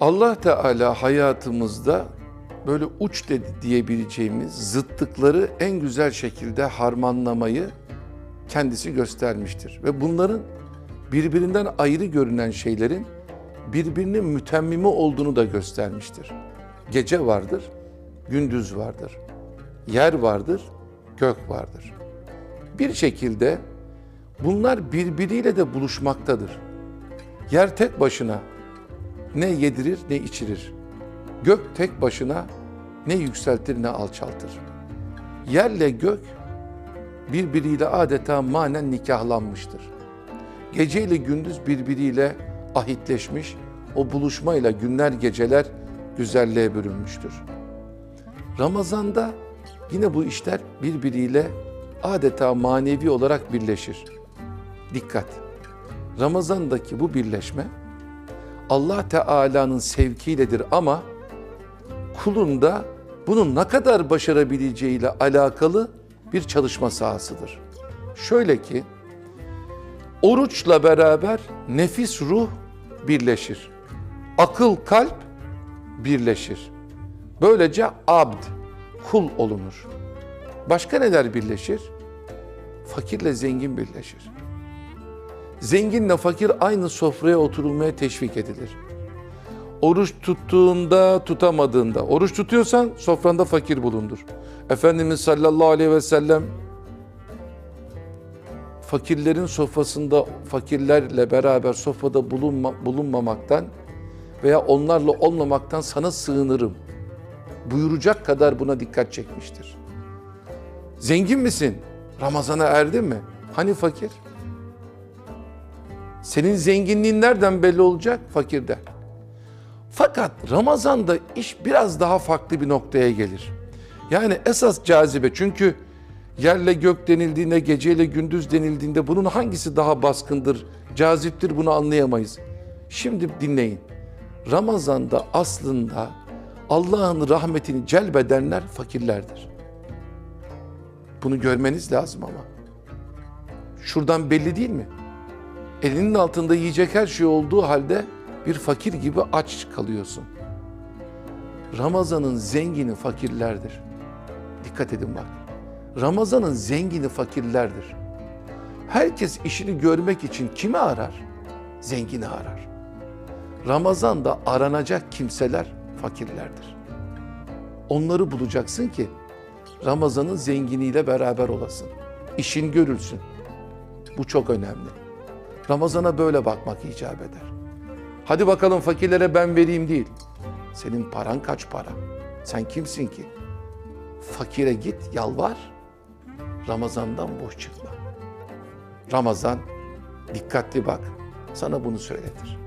Allah Teala hayatımızda böyle uç dedi diyebileceğimiz zıttıkları en güzel şekilde harmanlamayı kendisi göstermiştir. Ve bunların birbirinden ayrı görünen şeylerin birbirinin mütemmimi olduğunu da göstermiştir. Gece vardır, gündüz vardır. Yer vardır, gök vardır. Bir şekilde bunlar birbiriyle de buluşmaktadır. Yer tek başına ne yedirir ne içirir. Gök tek başına ne yükseltir ne alçaltır. Yerle gök birbiriyle adeta manen nikahlanmıştır. Gece ile gündüz birbiriyle ahitleşmiş, o buluşmayla günler geceler güzelliğe bürünmüştür. Ramazanda yine bu işler birbiriyle adeta manevi olarak birleşir. Dikkat! Ramazandaki bu birleşme Allah Teala'nın sevkiyledir ama kulun da bunu ne kadar başarabileceğiyle alakalı bir çalışma sahasıdır. Şöyle ki oruçla beraber nefis ruh birleşir. Akıl kalp birleşir. Böylece abd, kul olunur. Başka neler birleşir? Fakirle zengin birleşir. Zenginle fakir aynı sofraya oturulmaya teşvik edilir. Oruç tuttuğunda, tutamadığında. Oruç tutuyorsan sofranda fakir bulundur. Efendimiz sallallahu aleyhi ve sellem fakirlerin sofrasında fakirlerle beraber sofrada bulunma, bulunmamaktan veya onlarla olmamaktan sana sığınırım buyuracak kadar buna dikkat çekmiştir. Zengin misin? Ramazana erdin mi? Hani fakir? Senin zenginliğin nereden belli olacak? Fakirden. Fakat Ramazan'da iş biraz daha farklı bir noktaya gelir. Yani esas cazibe çünkü yerle gök denildiğinde, geceyle gündüz denildiğinde bunun hangisi daha baskındır, caziptir bunu anlayamayız. Şimdi dinleyin. Ramazan'da aslında Allah'ın rahmetini celbedenler fakirlerdir. Bunu görmeniz lazım ama. Şuradan belli değil mi? Elinin altında yiyecek her şey olduğu halde bir fakir gibi aç kalıyorsun. Ramazan'ın zengini fakirlerdir. Dikkat edin bak. Ramazan'ın zengini fakirlerdir. Herkes işini görmek için kimi arar? Zengini arar. Ramazan'da aranacak kimseler fakirlerdir. Onları bulacaksın ki Ramazan'ın zenginiyle beraber olasın. İşin görülsün. Bu çok önemli. Ramazana böyle bakmak icap eder. Hadi bakalım fakirlere ben vereyim değil. Senin paran kaç para? Sen kimsin ki? Fakire git, yalvar. Ramazandan boş çıkma. Ramazan dikkatli bak. Sana bunu söyletir.